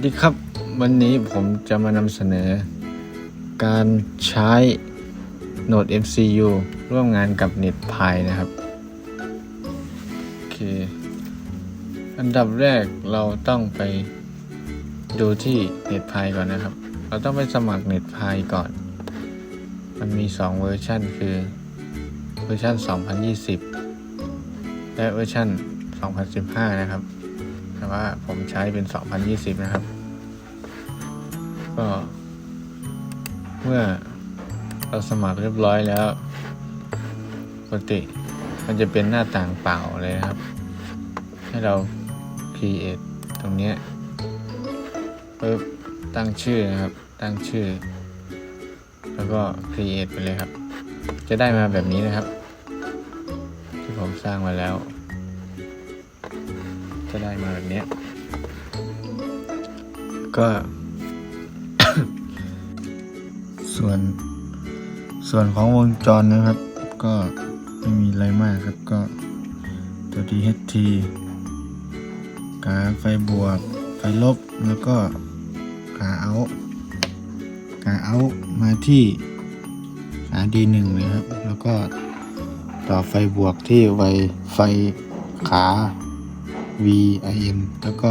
วัสดีครับ วันนี้ผมจะมานำเสนอ การใช้ Node MCU ร่วมงานกับ NetPy นะครับโอเคอันดับแรกเราต้องไปดูที่ NetPy ก่อนนะครับ เราต้องไปสมัคร NetPy ก่อน มันมี 2 เวอร์ชันคือ เวอร์ชัน 2020 และเวอร์ชัน2015 นะครับ แต่ว่าผมใช้เป็น 2020 นะครับ ก็ เมื่อเราสมัครเรียบร้อยแล้วปกติ มันจะเป็นหน้าต่างเปล่าเลยนะครับ ให้เรา create ตรงนี้ปึ๊บตั้งชื่อนะครับ ตั้งชื่อ แล้วก็ create ไปเลยครับ จะได้มาแบบนี้นะครับ ที่ผมสร้างมาแล้ว จะได้มาแบบนี้ก็ ส่วน ส่วนของวงจรนะครับ ก็ไม่มีอะไรมากครับก็ตัว DHT กาไฟบวก ไฟลบแล้วก็กาเอากาเอามาที่ขา D1 เลยครับ แล้วก็ต่อไฟบวกที่ไวไฟขา VIN แล้วก็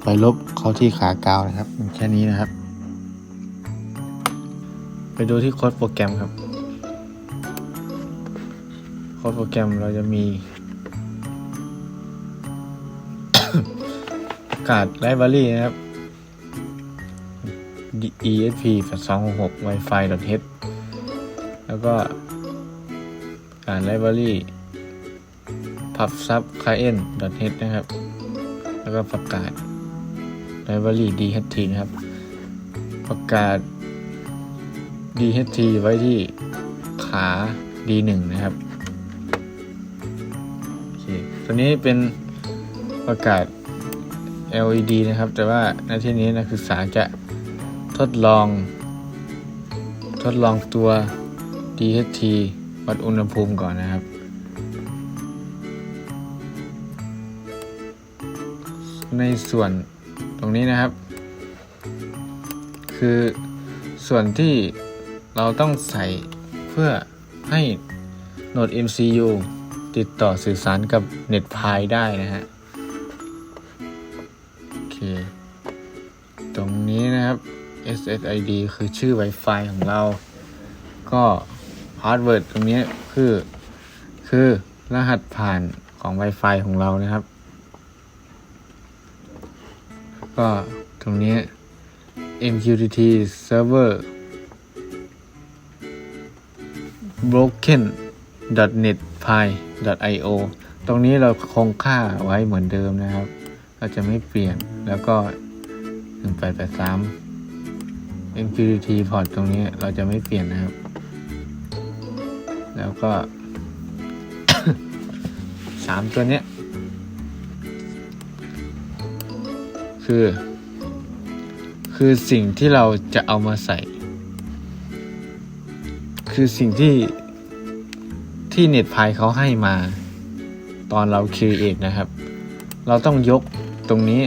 ไฟลบเข้าที่ขากาวนะครับ แค่นี้นะครับ ไปดูที่โค้ดโปรแกรมครับ โค้ดโปรแกรมเราจะมีกาศไลบรารีนะครับ ESP 266 Wi-Fi h แล้วก็การไลบรารี พับซับคาเอ็น .h นะครับ แล้วก็ประกาศ library DHT นะครับ ประกาศ DHT ไว้ที่ขา D1 นะครับโอเคตัวนี้เป็นประกาศ LED นะครับ แต่ว่าในที่นี้นักศึกษาจะทดลอง ทดลองตัว DHT วัดอุณหภูมิก่อนนะครับ ในส่วนตรงนี้นะครับ คือส่วนที่เราต้องใส่เพื่อให้ Node MCU ติดต่อสื่อสารกับ NetPy ได้นะฮะ โอเค ตรงนี้นะครับ SSID คือชื่อ Wi-Fi ของเรา ก็ Password ตรงนี้คือ คือรหัสผ่านของ Wi-Fi ของเรานะครับ ก็ตรงนี้ MQTT server broken net pi io ตรงนี้เราคงค่าไว้เหมือนเดิมนะครับ เราจะไม่เปลี่ยนแล้วก็ 1883 MQTT port ตรงนี้เราจะไม่เปลี่ยนนะครับ แล้วก็สามตัวเนี้ย คือ คือสิ่งที่เราจะเอามาใส่ คือสิ่งที่ที่เน็ตพายเขาให้มา ตอนเราคิวเอนะครับ เราต้องยกตรงนี้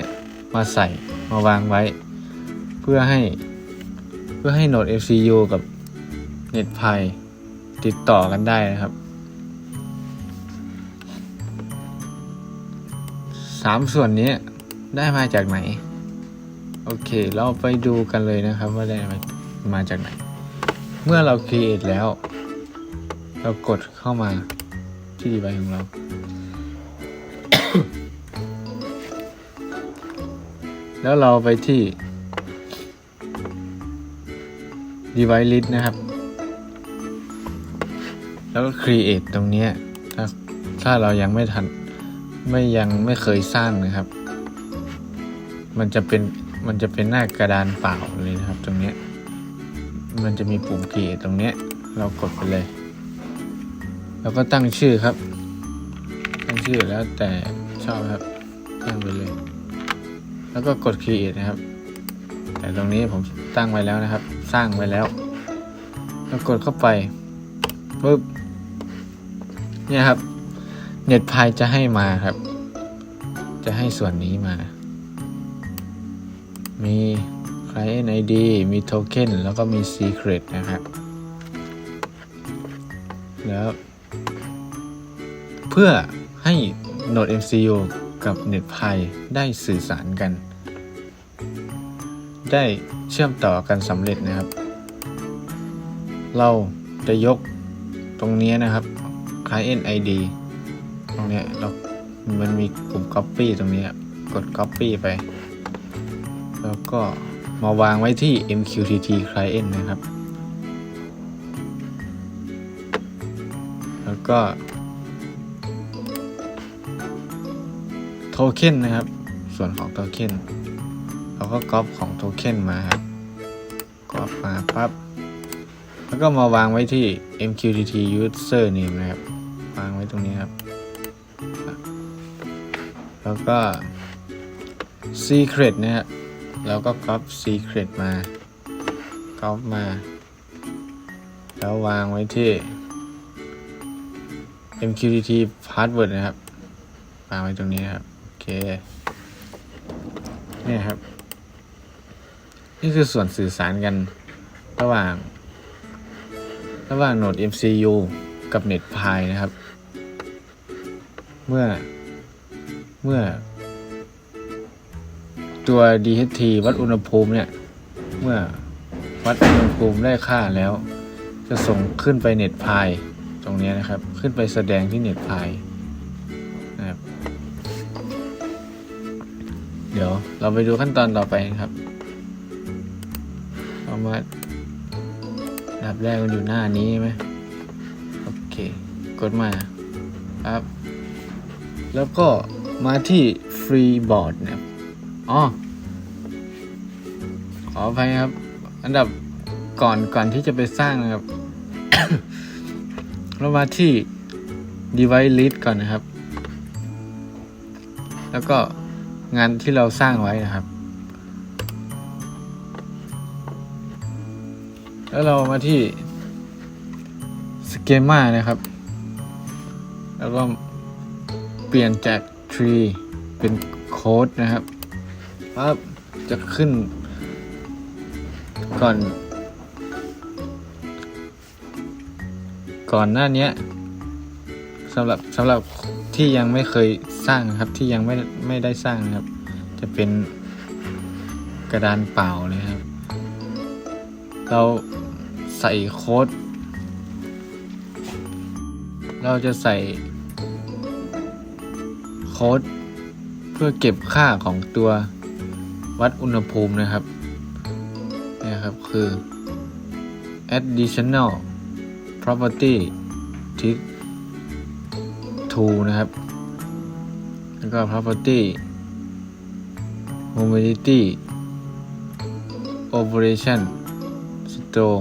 มาใส่มาวางไว้ เพื่อให้เพื่อให้โนด FCU กับเน็ตพายติดต่อกันได้นะครับสามส่วนนี้ ได้มาจากไหน โอเค เราไปดูกันเลยนะครับว่าได้มามาจากไหน เมื่อเรา create แล้ว เรากดเข้ามาที่ device ของเรา แล้วเราไปที่ device list นะครับ แล้วก็ create ตรงนี้ถ้าถ้าเรายังไม่ทัน ไม่ยังไม่เคยสร้างนะครับ มันจะเป็นมันจะเป็นหน้ากระดานเปล่าเลยนะครับ ตรงเนี้ยมันจะมีปุ่ม create ตรงเนี้ย เรากดไปเลย แล้วก็ตั้งชื่อครับ ตั้งชื่อแล้วแต่ชอบครับตั้งไปเลย แล้วก็กด create นะครับ แต่ตรงนี้ผมตั้งไว้แล้วนะครับ สร้างไว้แล้ว แล้วกดเข้าไปปุ๊บเนี่ยครับ เน็ตพายจะให้มาครับ จะให้ส่วนนี้มา มี Client ID มี Token แล้วก็มี Secret นะครับ แล้ว เพื่อให้ Node MCU กับ NetPy ได้สื่อสารกัน ได้เชื่อมต่อกันสำเร็จนะครับ เราจะยกตรงนี้นะครับ Client ID ตรงนี้เรา มันมีปุ่ม Copy ตรงนี้ กด Copy ไป แล้วก็มาวางไว้ที่ MQTT Client นะครับ แล้วก็โทเค็นนะครับ ส่วนของโทเค็นเราก็ก๊อปของโทเค็นมาครับก๊อปมาปั๊บแล้วก็มาวางไว้ที่ MQTT user name นะครับ วางไว้ตรงนี้ครับ แล้วก็ secret นะครับ เราก็ก๊อป secret มาก๊อปมา แล้ววางไว้ที่ MQTT password นะครับ วางไว้ตรงนี้ครับ โอเค นี่ครับ นี่คือส่วนสื่อสารกันระหว่าง ระหว่าง Node MCU กับ NetPy นะครับ เมื่อ เมื่อ ตัว DHT วัดอุณหภูมิเนี่ย เมื่อวัดอุณหภูมิได้ค่าแล้ว จะส่งขึ้นไป NetPy ตรงนี้นะครับ ขึ้นไปแสดงที่ NetPy นะครับเดี๋ยวเราไปดูขั้นตอนต่อไปนะครับเอามาดับแรกมันอยู่หน้านี้ไหมโอเค กดมาครับ แล้วก็มาที่ Freeboard นะครับ อ๋อ ขออภัยครับ อันดับก่อนก่อนที่จะไปสร้างนะครับ เรามาที่ device list ก่อนนะครับ แล้วก็งานที่เราสร้างไว้นะครับ แล้วเรามาที่ schema นะครับ แล้วก็เปลี่ยนจาก tree เป็นโค้ดนะครับ ปั๊บจะขึ้น ก่อน ก่อนหน้านี้สำหรับสำหรับที่ยังไม่เคยสร้างครับที่ยังไม่ไม่ได้สร้างนะครับ จะเป็นกระดานเปล่าเลยครับ เราใส่โค้ด เราจะใส่โค้ดเพื่อเก็บค่าของตัว วัดอุณหภูมินะครับนี่ครับคือ additional property to นะครับ แล้วก็ property humidity operation store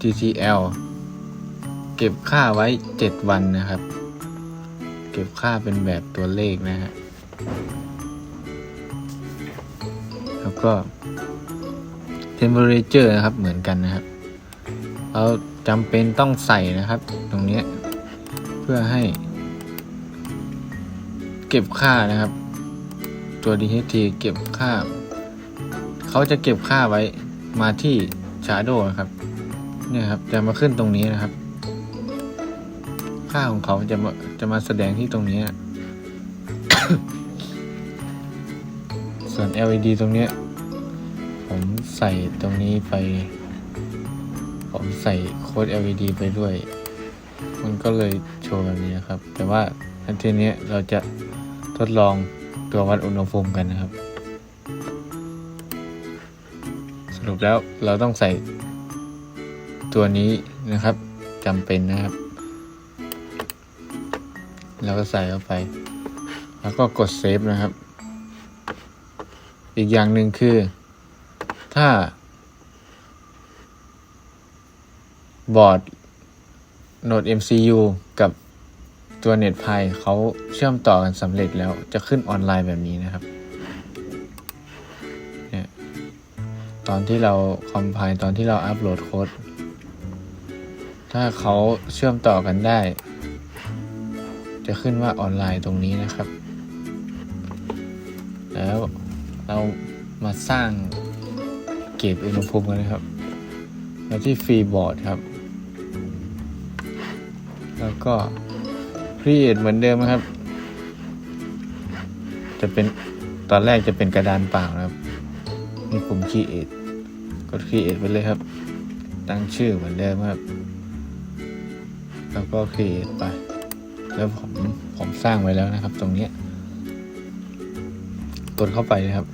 TTL เก็บค่าไว้ 7 วันนะครับ เก็บค่าเป็นแบบตัวเลขนะฮะ ก็ temperature นะครับเหมือนกันนะครับ เราจำเป็นต้องใส่นะครับ ตรงนี้เพื่อให้ เก็บค่านะครับ ตัว DHT เก็บค่า เขาจะเก็บค่าไว้มาที่ Shadow นะครับเนี่ยครับจะมาขึ้นตรงนี้นะครับ ค่าของเขาจะมาจะมาแสดงที่ตรงนี้ ส่วน LED ตรงนี้ ผมใส่ตรงนี้ไป ผมใส่โค้ด LED ไปด้วย มันก็เลยโชว์แบบนี้ครับ แต่ว่าทันทีนี้เราจะทดลองตัววัดอุณหภูมิกันนะครับ สรุปแล้วเราต้องใส่ตัวนี้นะครับจำเป็นนะครับ แล้วก็ใส่เข้าไป แล้วก็กดเซฟนะครับ อีกอย่างหนึ่งคือ ถ้าบอร์ด Node MCU กับตัว NetPy เขาเชื่อมต่อกันสำเร็จแล้วจะขึ้นออนไลน์แบบนี้นะครับเนี่ยตอนที่เราคอมไพล์ตอนที่เราอัปโหลดโค้ด ถ้าเขาเชื่อมต่อกันได้ จะขึ้นว่าออนไลน์ตรงนี้นะครับ แล้วเรามาสร้าง เกจอุณหภูมิกันนะครับมาที่ฟรีบอร์ดครับ แล้วก็ create เหมือนเดิมนะครับ จะเป็นตอนแรกจะเป็นกระดานเปล่านะครับนี่ปุ่ม create กด create ไปเลยครับ ตั้งชื่อเหมือนเดิมครับ แล้วก็ create ไป แล้วผมผมสร้างไว้แล้วนะครับ ตรงนี้กดเข้าไปนะครับ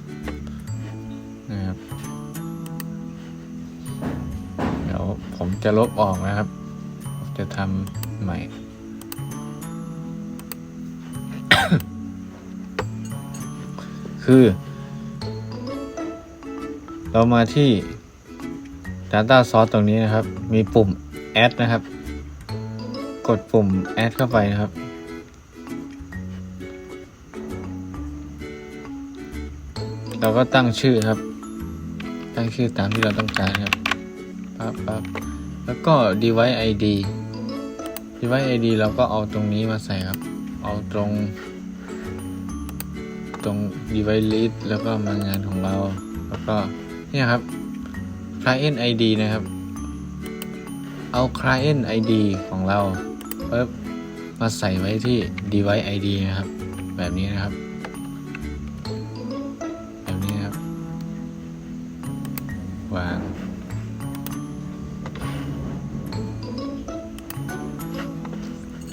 ผมจะลบออกนะครับจะทำใหม่ คือ เรามาที่ Data Source ตรงนี้นะครับ มีปุ่ม Add นะครับ กดปุ่ม Add เข้าไปนะครับเราก็ตั้งชื่อครับ ตั้งชื่อตามที่เราต้องการครับ ปั๊บปั๊บแล้วก็ device ID device ID เราก็เอาตรงนี้มาใส่ครับ เอาตรง ตรง device list แล้วก็มางานของเรา แล้วก็เนี่ยครับ client ID นะครับ เอา client ID ของเราปึ๊บมาใส่ไว้ที่ device ID นะครับ แบบนี้นะครับแบบนี้ครับวาง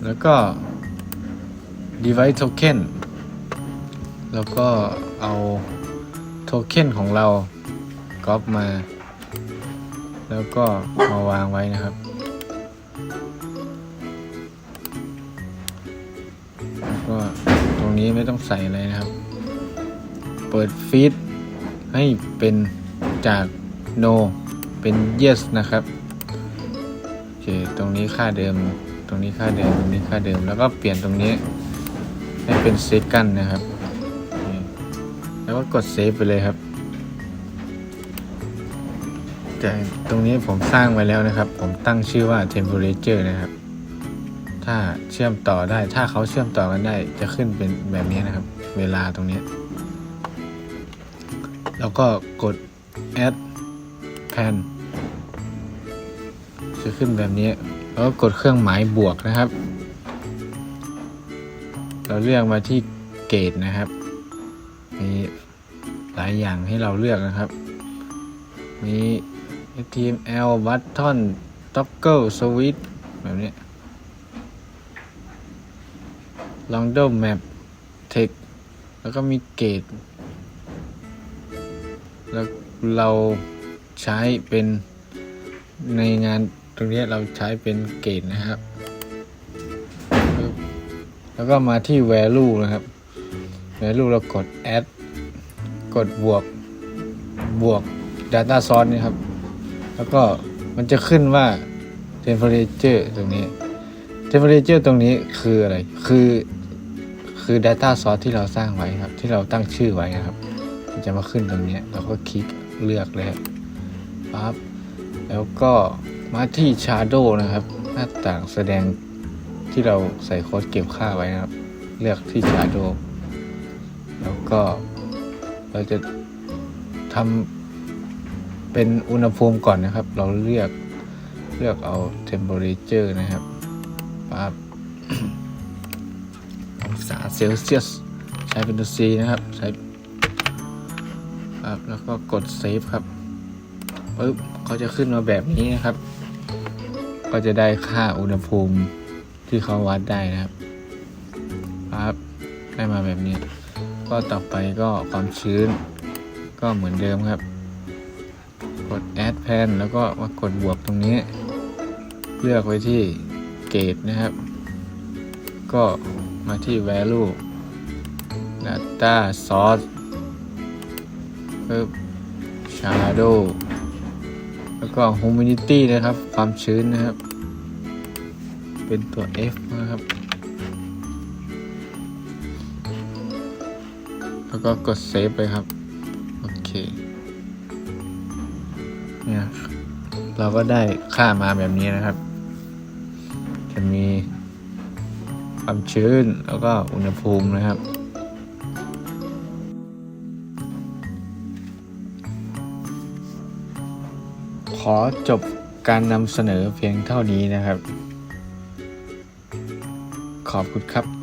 แล้วก็ device token แล้วก็เอาโทเค็นของเราก๊อปมา แล้วก็มาวางไว้นะครับ แล้วก็ตรงนี้ไม่ต้องใส่อะไรนะครับ เปิดฟีดให้เป็นจาก no เป็น yes นะครับ โอเค ตรงนี้ค่าเดิม รงนี้ค่าเดิมตรงนี้ค่าเดิม แล้วก็เปลี่ยนตรงนี้ให้เป็น second นะครับ แล้วก็กด save ไปเลยครับแต่ตรงนี้ผมสร้างไว้แล้วนะครับ ผมตั้งชื่อว่า temperature นะครับ ถ้าเชื่อมต่อได้ ถ้าเขาเชื่อมต่อกันได้ จะขึ้นเป็นแบบนี้นะครับ เวลาตรงนี้ แล้วก็กด add pan จะขึ้นแบบนี้ แล้วกกดเครื่องหมายบวกนะครับ เราเลือกมาที่เกตนะครับ มีหลายอย่างให้เราเลือกนะครับ มี HTML button toggle switch แบบนี้ Longdo map text แล้วก็มีเกตแล้วเราใช้เป็นในงาน รงนี้เราใช้เป็นเกตนะครับ แล้วก็มาที่ value นะครับ value เรากด add กดบวกบวก data source นี่ครับ แล้วก็มันจะขึ้นว่า temperature ตรงนี้ temperature ตรงนี้คืออะไร คือคือ data source ที่เราสร้างไว้ครับ ที่เราตั้งชื่อไว้นะครับ มันจะมาขึ้นตรงนี้ เราก็คลิกเลือกเลยปั๊บแล้วก็ มาที่ shadow นะครับ หน้าต่างแสดงที่เราใส่โค้ดเก็บค่าไว้นะครับ เลือกที่ shadow แล้วก็เราจะทำเป็นอุณหภูมิก่อนนะครับ เราเลือกเลือกเอา temperature นะครับปั๊บองศาเซลเซียส ใช้เป็นตัว C นะครับ ใช้ปั๊บแล้วก็กดเซฟครับปึ๊บเขาจะขึ้นมาแบบนี้นะครับ ก็จะได้ค่าอุณหภูมิที่เขาวัดได้นะครับปั๊บได้มาแบบนี้ ก็ต่อไปก็ความชื้น ก็เหมือนเดิมครับ กด add pan แล้วก็มากดบวกตรงนี้ เลือกไว้ที่เกตนะครับ ก็มาที่ value data source ปึ๊บ shadow แล้วก็ humidity นะครับ ความชื้นนะครับ เป็นตัว F นะครับ แล้วก็กด save ไปครับ โอเค เนี่ยเราก็ได้ค่ามาแบบนี้นะครับ จะมีความชื้นแล้วก็อุณหภูมินะครับ ขอจบการนำเสนอเพียงเท่านี้นะครับ ขอบคุณครับ